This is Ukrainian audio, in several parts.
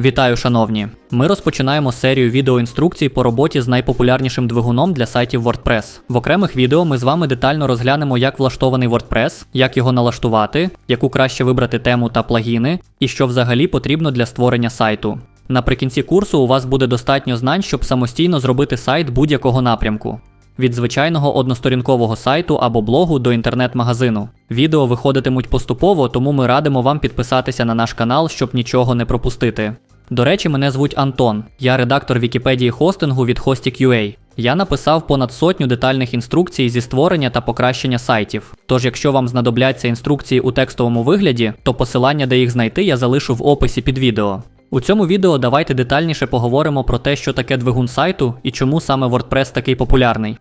Вітаю, шановні! Ми розпочинаємо серію відеоінструкцій по роботі з найпопулярнішим двигуном для сайтів WordPress. В окремих відео ми з вами детально розглянемо, як влаштований WordPress, як його налаштувати, яку краще вибрати тему та плагіни, і що взагалі потрібно для створення сайту. Наприкінці курсу у вас буде достатньо знань, щоб самостійно зробити сайт будь-якого напрямку. Від звичайного односторінкового сайту або блогу до інтернет-магазину. Відео виходитимуть поступово, тому ми радимо вам підписатися на наш канал, щоб нічого не пропустити. До речі, мене звуть Антон. Я редактор Вікіпедії хостингу від Hostik.ua. Я написав понад сотню детальних інструкцій зі створення та покращення сайтів. Тож, якщо вам знадобляться інструкції у текстовому вигляді, то посилання, де їх знайти, я залишу в описі під відео. У цьому відео давайте детальніше поговоримо про те, що таке двигун сайту і чому саме WordPress такий популярний.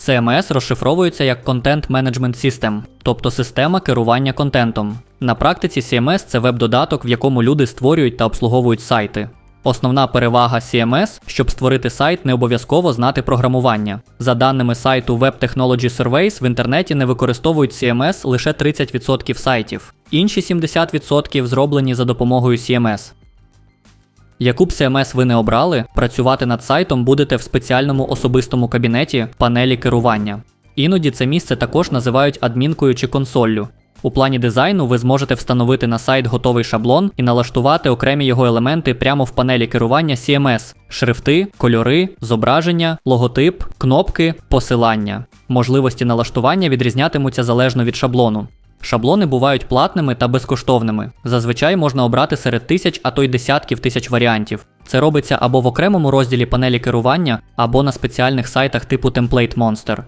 CMS розшифровується як Content Management System, тобто система керування контентом. На практиці CMS це веб-додаток, в якому люди створюють та обслуговують сайти. Основна перевага CMS, щоб створити сайт, не обов'язково знати програмування. За даними сайту Web Technology Surveys, в інтернеті не використовують CMS лише 30% сайтів. Інші 70% зроблені за допомогою CMS. Яку б CMS ви не обрали, працювати над сайтом будете в спеціальному особистому кабінеті панелі керування. Іноді це місце також називають адмінкою чи консоллю. У плані дизайну ви зможете встановити на сайт готовий шаблон і налаштувати окремі його елементи прямо в панелі керування CMS: шрифти, кольори, зображення, логотип, кнопки, посилання. Можливості налаштування відрізнятимуться залежно від шаблону. Шаблони бувають платними та безкоштовними. Зазвичай можна обрати серед тисяч, а то й десятків тисяч варіантів. Це робиться або в окремому розділі панелі керування, або на спеціальних сайтах типу Template Monster.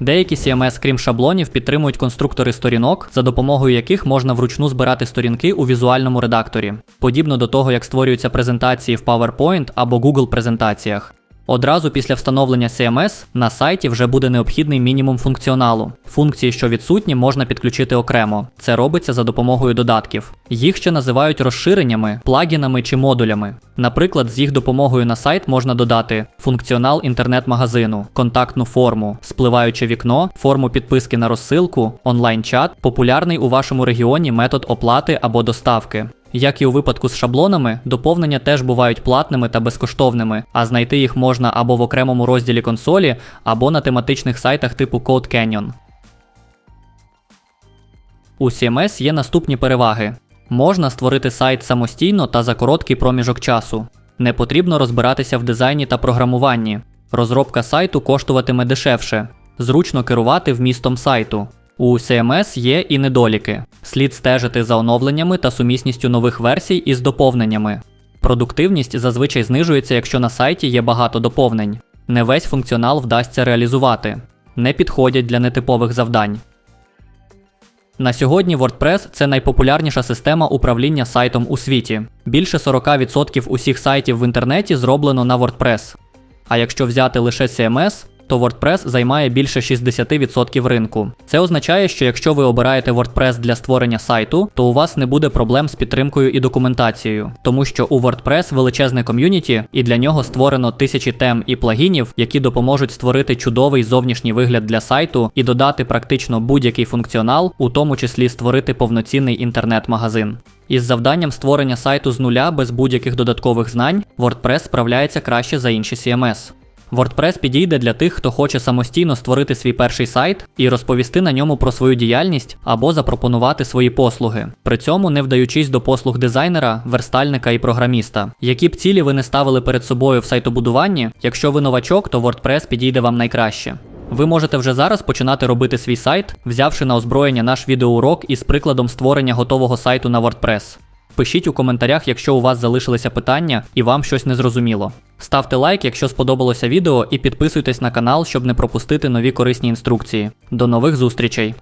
Деякі CMS, крім шаблонів, підтримують конструктори сторінок, за допомогою яких можна вручну збирати сторінки у візуальному редакторі, подібно до того, як створюються презентації в PowerPoint або Google презентаціях. Одразу після встановлення CMS на сайті вже буде необхідний мінімум функціоналу. Функції, що відсутні, можна підключити окремо. Це робиться за допомогою додатків. Їх ще називають розширеннями, плагінами чи модулями. Наприклад, з їх допомогою на сайт можна додати функціонал інтернет-магазину, контактну форму, спливаюче вікно, форму підписки на розсилку, онлайн-чат, популярний у вашому регіоні метод оплати або доставки. Як і у випадку з шаблонами, доповнення теж бувають платними та безкоштовними, а знайти їх можна або в окремому розділі консолі, або на тематичних сайтах типу Code Canyon. У CMS є наступні переваги. Можна створити сайт самостійно та за короткий проміжок часу. Не потрібно розбиратися в дизайні та програмуванні. Розробка сайту коштуватиме дешевше. Зручно керувати вмістом сайту. У CMS є і недоліки. Слід стежити за оновленнями та сумісністю нових версій із доповненнями. Продуктивність зазвичай знижується, якщо на сайті є багато доповнень. Не весь функціонал вдасться реалізувати, не підходять для нетипових завдань. На сьогодні WordPress це найпопулярніша система управління сайтом у світі. Більше 40% усіх сайтів в інтернеті зроблено на WordPress. А якщо взяти лише CMS, то WordPress займає більше 60% ринку. Це означає, що якщо ви обираєте WordPress для створення сайту, то у вас не буде проблем з підтримкою і документацією, тому що у WordPress величезне ком'юніті, і для нього створено тисячі тем і плагінів, які допоможуть створити чудовий зовнішній вигляд для сайту і додати практично будь-який функціонал, у тому числі створити повноцінний інтернет-магазин. Із завданням створення сайту з нуля без будь-яких додаткових знань WordPress справляється краще за інші CMS. WordPress підійде для тих, хто хоче самостійно створити свій перший сайт і розповісти на ньому про свою діяльність або запропонувати свої послуги, при цьому не вдаючись до послуг дизайнера, верстальника і програміста. Які б цілі ви не ставили перед собою в сайтобудуванні, якщо ви новачок, то WordPress підійде вам найкраще. Ви можете вже зараз починати робити свій сайт, взявши на озброєння наш відеоурок із прикладом створення готового сайту на WordPress. Пишіть у коментарях, якщо у вас залишилися питання і вам щось не зрозуміло. Ставте лайк, якщо сподобалося відео, і підписуйтесь на канал, щоб не пропустити нові корисні інструкції. До нових зустрічей!